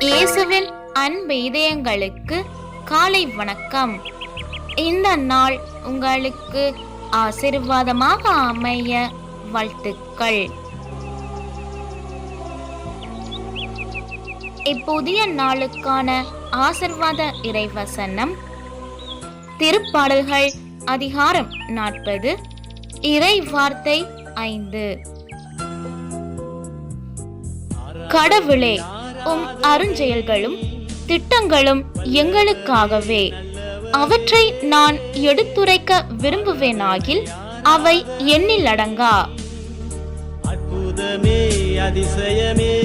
அன்பு இதயங்களுக்கு காலை வணக்கம். இந்த நாள் உங்களுக்கு ஆசீர்வாதமாக அமைய வாழ்த்துக்கள். இப்புதிய நாளுக்கான ஆசிர்வாத இறைவசனம் திருப்பாடல்கள் அதிகாரம் நாற்பது இறை வார்த்தை ஐந்து. கடவுளே உம் அருஞ்செயல்களும் திட்டங்களும் எங்களுக்காகவே. அவற்றை நான் எடுத்துரைக்க விரும்புவேனாகில் அவை எண்ணிலடங்கா அற்புதமே அதிசயமே